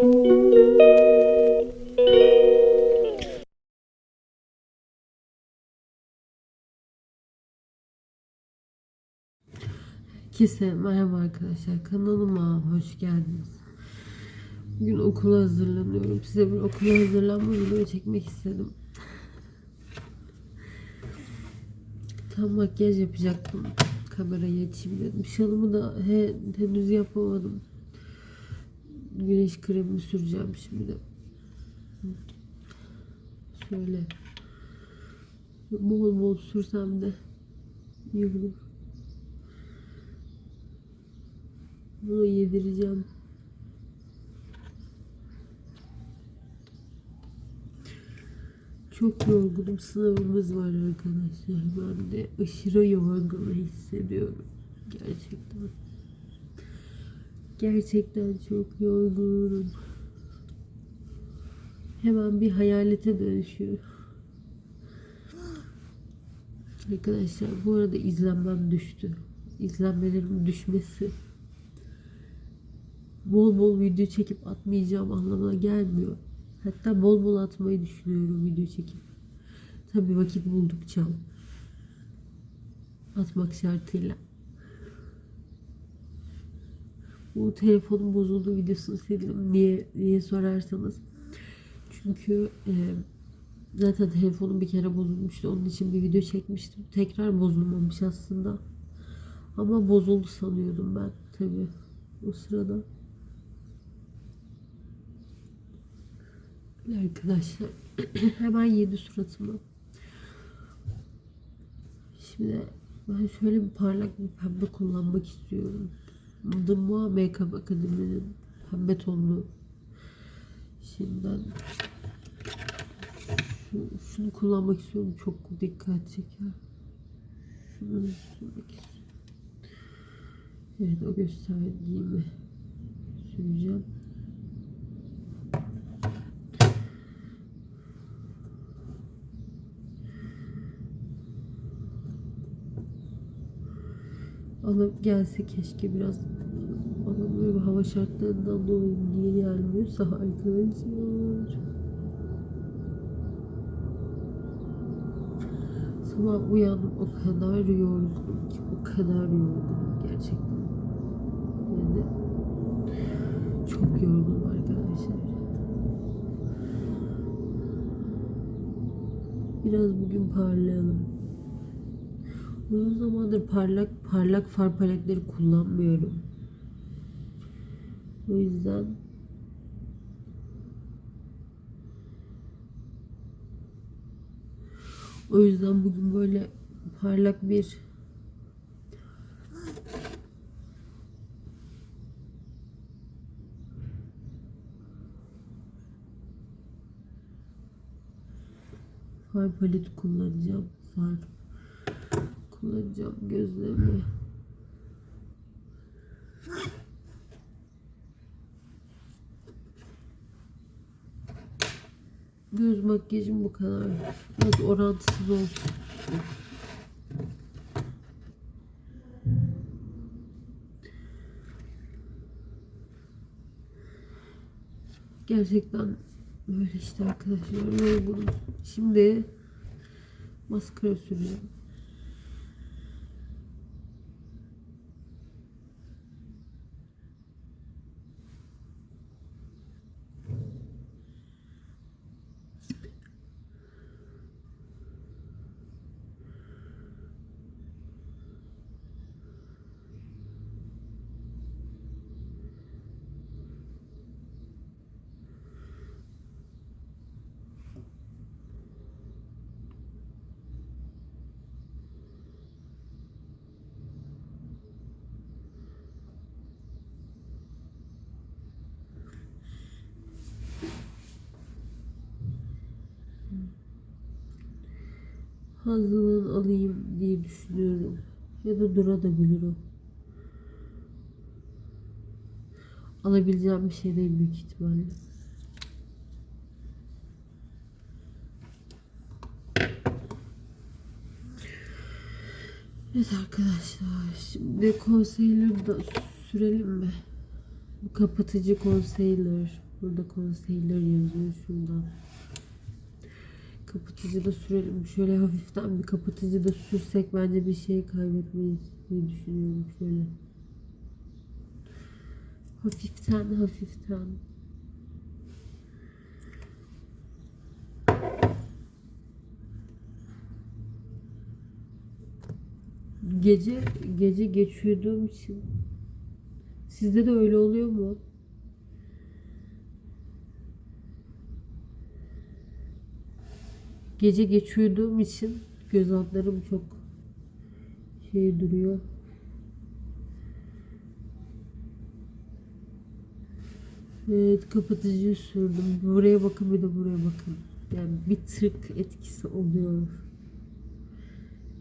Herkese merhaba arkadaşlar. Kanalıma hoş geldiniz. Bugün okula hazırlanıyorum. Size bir okula hazırlanma videoyu çekmek istedim. Tam makyaj yapacaktım. Kamerayı açayım dedim. Şalımı da he, henüz yapamadım. Güneş kremi süreceğim şimdi. Şöyle. Bol bol sürsem de iyi. Bunu yedireceğim. Çok yorgunum. Sınavımız var arkadaşlar. Ben de aşırı yorgun hissediyorum. Gerçekten. Gerçekten çok yorgunum. Hemen bir hayalete dönüşüyor. Arkadaşlar bu arada izlenmem düştü. İzlenmelerim düşmesi bol bol video çekip atmayacağım anlamına gelmiyor. Hatta bol bol atmayı düşünüyorum video çekip. Tabii vakit buldukça. Atmak şartıyla. Bu telefonun bozulduğu videosunu sildim. Niye, niye sorarsanız. Çünkü e, zaten telefonum bir kere bozulmuştu. Onun için bir video çekmiştim. Tekrar bozulmamış aslında. Ama bozuldu sanıyordum ben tabii o sırada. Arkadaşlar hemen yedi suratımı. Şimdi ben şöyle bir parlak bir pembe kullanmak istiyorum. Moa Makeup Akademi'nin pembe tonlu. Şimdiden şu, şunu kullanmak istiyorum. Çok dikkat çeker. Şunu sürmek istiyorum. Evet o gösterdiğimi süreceğim. Alıp gelse keşke biraz ama böyle hava şartlarından dolayı niye gelmiyorsa arkadaşlar. Sabah uyandım o kadar yorgunum ki o kadar yorgunum gerçekten. Yani çok yorgunum arkadaşlar. Biraz bugün parlayalım. Uzun zamandır parlak parlak far paletleri kullanmıyorum. O yüzden O yüzden bugün böyle parlak bir far paleti kullanacağım. Far kullanacağım gözlerimi. Göz makyajım bu kadar. Biraz orantısız olsun. Gerçekten böyle işte arkadaşlar. Yorgunum. Şimdi maskara süreceğim. Hazılan alayım diye düşünüyorum. Ya da durabilir o. Alabileceğim bir şey değil büyük ihtimalle. Evet arkadaşlar şimdi concealer da sürelim mi? Bu kapatıcı concealer. Burada concealer yazıyor şuradan. Kapatıcı da sürelim. Şöyle hafiften bir kapatıcı da sürsek bence bir şey kaybetmeyiz diye düşünüyorum şöyle. Hafiften hafiften. Gece gece geç uyuduğum için sizde de öyle oluyor mu? Gece geç uyuduğum için göz altlarım çok şey duruyor. Evet kapatıcı sürdüm. Buraya bakın bir de buraya bakın. Yani bir tık etkisi oluyor.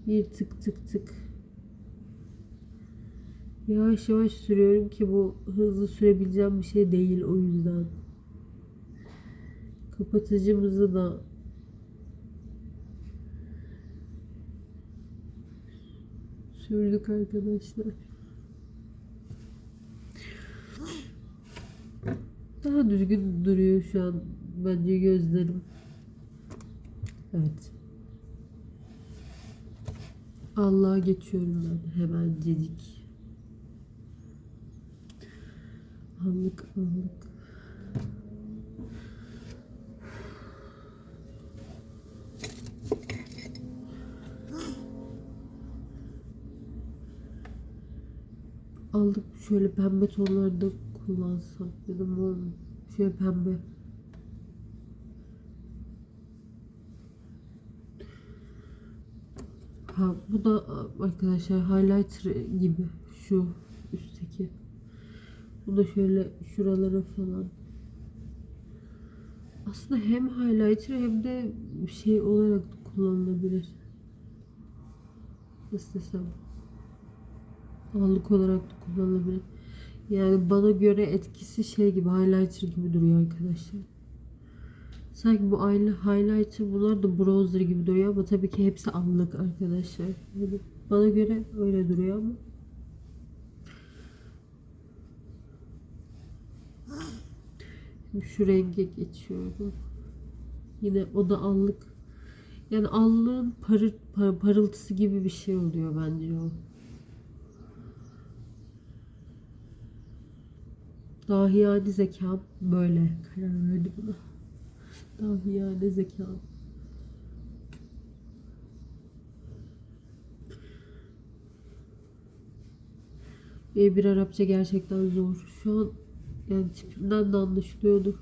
Bir tık tık tık. Yavaş yavaş sürüyorum ki bu hızlı sürebileceğim bir şey değil o yüzden. Kapatıcımızı da sürdük arkadaşlar. Daha düzgün duruyor şu an bence gözlerim. Evet. Allah'a geçiyorum ben hemencecik. Anlık anlık. Aldık şöyle pembe tonlarda kullansam ya da mor? Şöyle pembe. Ha bu da arkadaşlar highlighter gibi şu üstteki. Bu da şöyle şuralara falan. Aslında hem highlighter hem de şey olarak kullanılabilir. Nasıl desem. Allık olarak da kullanılabilir. Yani bana göre etkisi şey gibi highlighter gibi duruyor arkadaşlar. Sanki bu aynı highlighter bunlar da bronzer gibi duruyor ama tabii ki hepsi allık arkadaşlar. Yani bana göre öyle duruyor ama. Şimdi şu renge geçiyorum. Yine o da allık. Yani allığın parı, par- parıltısı gibi bir şey oluyor bence o. Dahiyane zekam böyle karar verdi buna. Dahiyane zekam. B1 Arapça gerçekten zor. Şu an yani tipimden de anlaşılıyordur.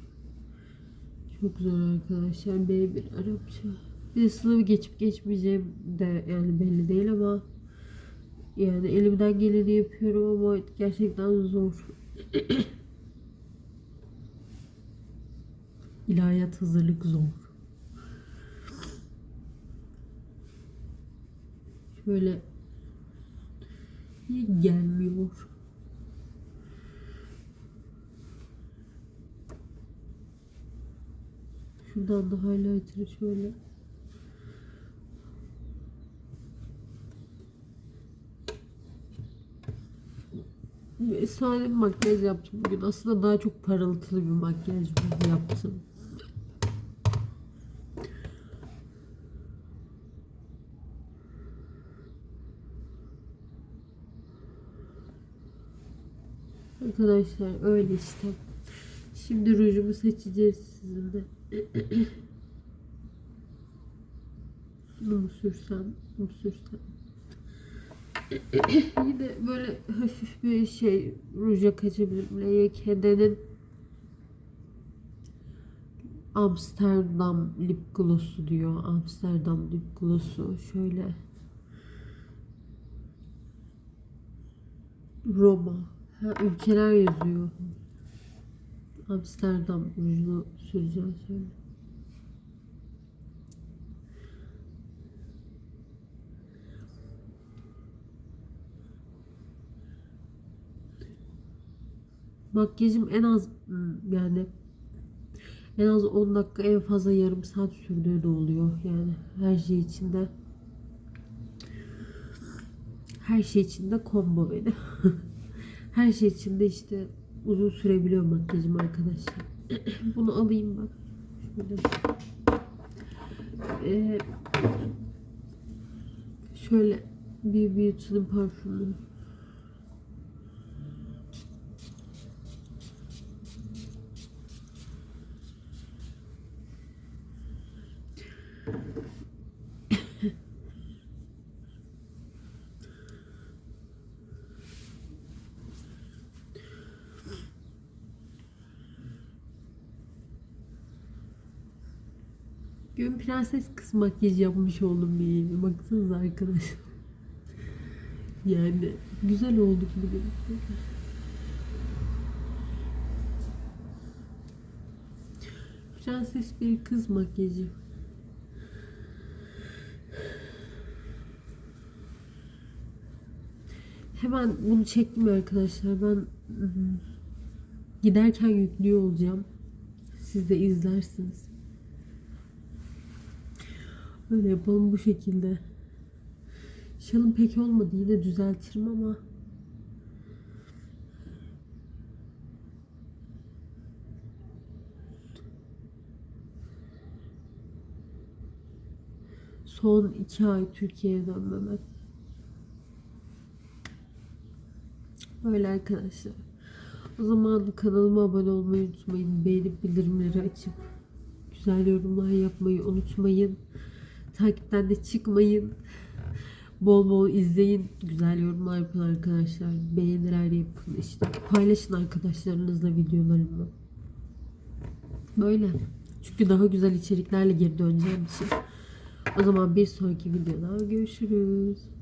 Çok zor arkadaşlar B1 Arapça. Bir de sınavı geçip geçmeyeceğim de yani belli değil ama yani elimden geleni yapıyorum ama gerçekten zor. İlahiyat hazırlık zor. Şöyle iyi gelmiyor. Şuradan da highlighter'ı şöyle Bir sade bir makyaj yaptım bugün. Aslında daha çok parıltılı bir makyaj yaptım. Arkadaşlar öyle işte. Şimdi rujumu seçeceğiz sizinle. Bunu mu sürsem, mu sürsem. Yine böyle hafif bir şey ruja kaçabilirim. LYK'denin Amsterdam lip gloss'u diyor. Amsterdam lip gloss'u. Şöyle Roma. Ha, ülkeler yazıyor. Amsterdam rujunu süreceğim şöyle. Makyajım en az hmm, yani en az 10 dakika en fazla yarım saat sürdüğü de oluyor yani her şey içinde. Her şey içinde combo benim. her şey içinde işte uzun sürebiliyor makyajım arkadaşlar. Bunu alayım ben. Şöyle. Ee, şöyle bir Beauty'nin parfümü. Gün prenses kız makyajı yapmış oldum yeni. Baksanıza arkadaşlar. Yani güzel olduk bugün. Prenses bir kız makyajı. Hemen bunu çektim arkadaşlar. Ben giderken yüklüyor olacağım. Siz de izlersiniz. Böyle yapalım bu şekilde. Şalım pek olmadı. Yine düzeltirim ama son iki ay Türkiye'ye dönmeme. Öyle arkadaşlar. O zaman kanalıma abone olmayı unutmayın. Beğenip bildirimleri açıp güzel yorumlar yapmayı unutmayın. Takipten de çıkmayın. Bol bol izleyin. Güzel yorumlar yapın arkadaşlar. Beğeniler yapın işte. Paylaşın arkadaşlarınızla videolarımı. Böyle. Çünkü daha güzel içeriklerle geri döneceğim için. O zaman bir sonraki videoda görüşürüz.